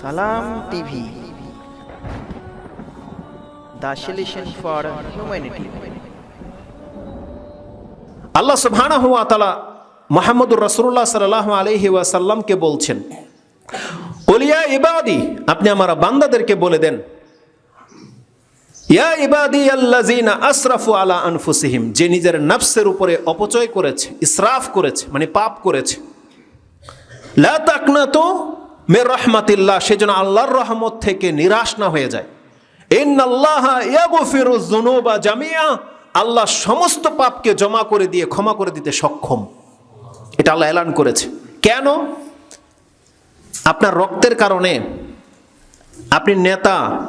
Salam TV. The for humanity. Allah সুবহানাহু ওয়া তাআলা মুহাম্মদুর রাসূলুল্লাহ সাল্লাল্লাহু আলাইহি ওয়াসাল্লামকে বলছেন ওলিয়া ইবাদি আপনি আমার বান্দাদেরকে বলে দেন, ইয়া ইবাদি আল্লাযিনা আসরাফু আলা আনফুসিহিম যে নিজের নফসের উপরে অপচয় করেছে, ইসরাফ করেছে মানে পাপ করেছে। লা তাকনাতু মির রাহমাতিল্লাহ সেজন্য আল্লাহর রহমত থেকে নিরাশ না হয়ে যায়। যুনুবা জামিআ, আল্লাহ সমস্ত পাপকে জমা করে দিয়ে ক্ষমা করে দিতে সক্ষম। এটা আল্লাহ এলান করেছে। কেন? আপনার রক্তের কারণে আপনি নেতা,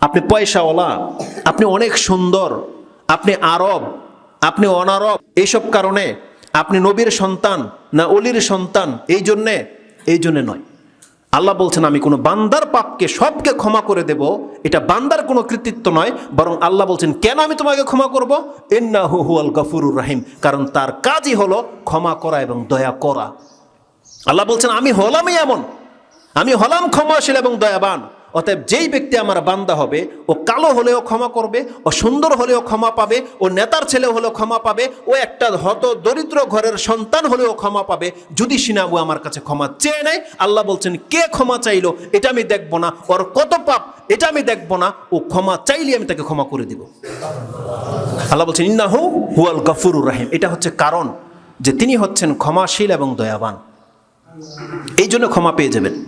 আপনি পয়সাওয়ালা, আপনি অনেক সুন্দর, আপনি আরব, আপনি অনারব এইসব কারণে আপনি নবীর সন্তান না অলির সন্তান, এই জন্যে এই জন্যে নয়। আল্লাহ বলছেন, আমি কোনো বান্দার পাপকে সবকে ক্ষমা করে দেব। এটা বান্দার কোনো কৃতিত্ব নয়, বরং আল্লাহ বলছেন, কেন আমি তোমাকে ক্ষমা করব? এন্না হু হুয়াল গফুরুর রাহিম। কারণ তার কাজই হলো ক্ষমা করা এবং দয়া করা। আল্লাহ বলছেন, আমি হলামই এমন। আমি হলাম ক্ষমাশীল এবং দয়াবান। অতএব যেই ব্যক্তি আমার বান্দা হবে, ও কালো হলেও ক্ষমা করবে, ও সুন্দর হলেও ক্ষমা পাবে, ও নেতার ছেলে হলেও ক্ষমা পাবে, ও একটা হত দরিদ্র ঘরের সন্তান হলেও ক্ষমা পাবে, যদি সিনাবু আমার কাছে ক্ষমা চেয়ে নেয়, আল্লাহ বলছেন, কে ক্ষমা চাইলো? এটা আমি দেখব না। ওর কত পাপ, এটা আমি দেখব না। ও ক্ষমা চাইলে আমি তাকে ক্ষমা করে দিব। আল্লাহ বলছেন, ইন্নাহু হুয়াল গফুরুর রাহিম। এটা হচ্ছে কারণ যে তিনি হচ্ছেন ক্ষমাশীল এবং দয়াবান। এই জন্য ক্ষমা পেয়ে যাবেন।